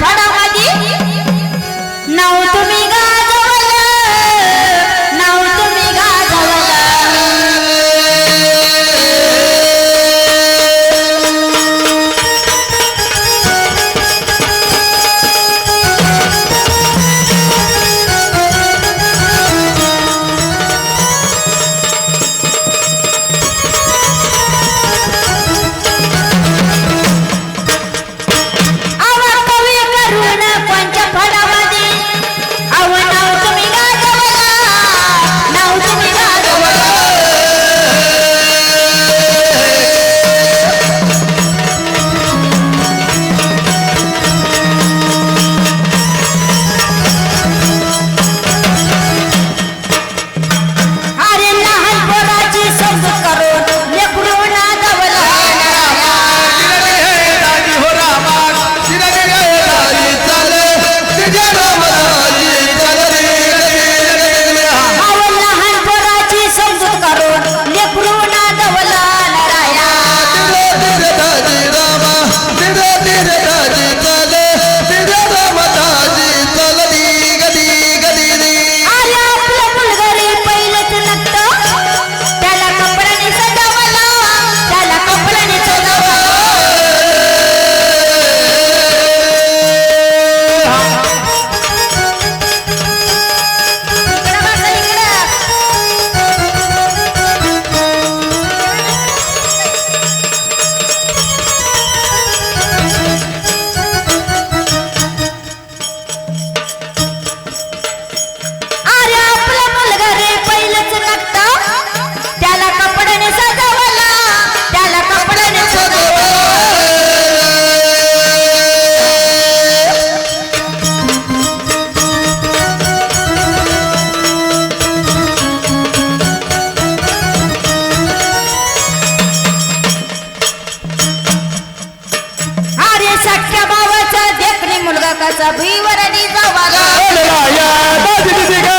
kada देखणी मुलगा कसा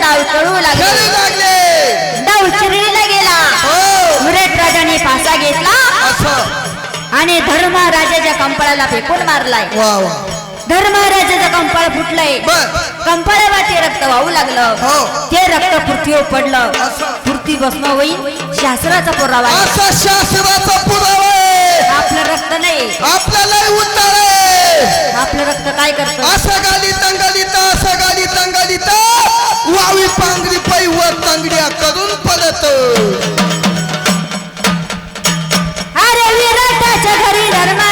डाव चढवू लागले. डाव चिरडीला गेला. हो. विराट राजाने पासा घेतला. आणि धर्मराजाच्या कंपळाला फेकून मारलाय. धर्मराजाचं कंपाळ फुटलंय. बर. कंपाळावरती रक्त वाहू लागलं. हो. ते रक्त पृथ्वीवर पडलं. पृथ्वी भस्म होईल शास्त्राचा पुरावा शास्त्राचा पुरावा. आपलं रक्त नाही. आपल्याला उतार आहे. आपलं रक्त काय करतं? असं गाली तंगालीत असं गाली तंगालीत वावी पांगरी पै वर तंगड्या करून पडत. अरे विराटाच्या घरी धर्मा